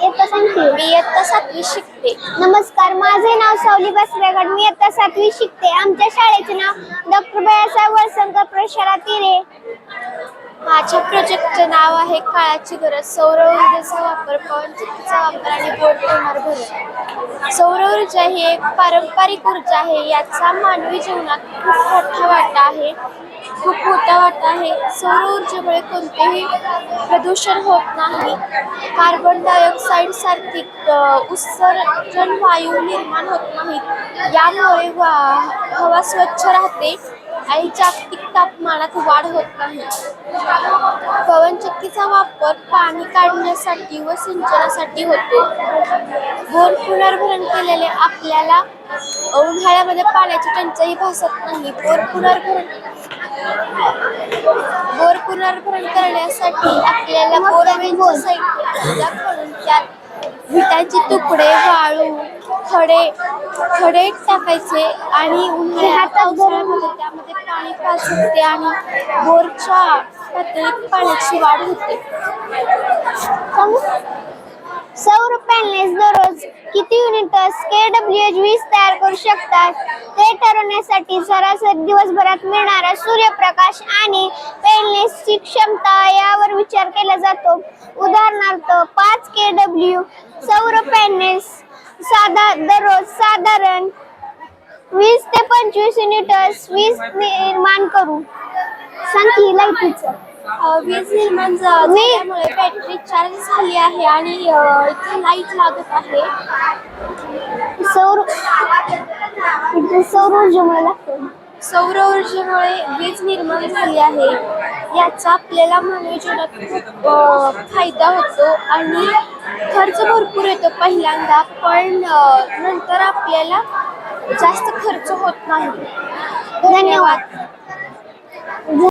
इयत्ता सांगते मी इयत्ता सातवी शिकते. नमस्कार माझे नाव सावली बसरेगड मी इयत्ता सातवी शिकते. आमच्या शाळेचे नाव डॉक्टर बाळासाहेब वळसंकर प्रशाला तिरे माझ्या प्रोजेक्टचे नाव आहे काळाची गरज. सौर ऊर्जेचा वापर पवनचक्कीचा वापर आणि बोट पुनर्भरण सौर ऊर्जा ही एक पारंपरिक ऊर्जा आहे. याचा मानवी जीवनात खूप मोठा वाटा आहे. खूप मोठा वाटा आहे. सौर ऊर्जेमुळे कोणतेही प्रदूषण होत नाही. कार्बन डायऑक्साईड सारखी उत्सर्जन वायू निर्माण होत नाहीत यामुळे वा- हवा स्वच्छ राहते आणि जागतिक तापमानात वाढ होत नाही. पवनचक्कीचा वापर पाणी काढण्यासाठी व सिंचनासाठी होतो. बोर पुनर्भरण केलेले आपल्याला उन्हाळ्यामध्ये पाण्याची टंचाई भासत नाही. बोर पुनर्भरण बोर पुनर्भरण करण्यासाठी आपल्याला साहित्य करून त्यात विटांचे तुकडे वाळू खडे खडे टाकायचे आणि उन्हाळ्यात पावसाळ्यामध्ये त्यामध्ये पाणी पाजते आणि बोरच्या पातळीत पाण्याची वाढ होते. सौर पॅनेल्स दररोज किती युनिट्स के डब्ल्यू एच वीज तयार करू शकतात? ते ठरवण्यासाठी सरासरी दिवसभरात मिळणारा सूर्यप्रकाश आणि पॅनेल्सची क्षमता यावर विचार केला जातो. उदाहरणार्थ पाच के डब्ल्यू सौर पॅनेल्स साधा दररोज साधारण वीस ते पंचवीस युनिट्स वीज निर्माण करू. सांग की लाईटीचं अ, वीज निर्माण झाल्यामुळे बॅटरी चार्ज झाली आहे आणि इथे लाइट लागत आहे. सौर सौर ऊर्जेमुळे लागतो. सौर ऊर्जेमुळे वीज निर्माण झाली आहे. याचा आपल्याला मानवी जीवनात खूप फायदा होतो आणि खर्च भरपूर येतो पहिल्यांदा पण नंतर आपल्याला जास्त खर्च होत नाही. धन्यवाद.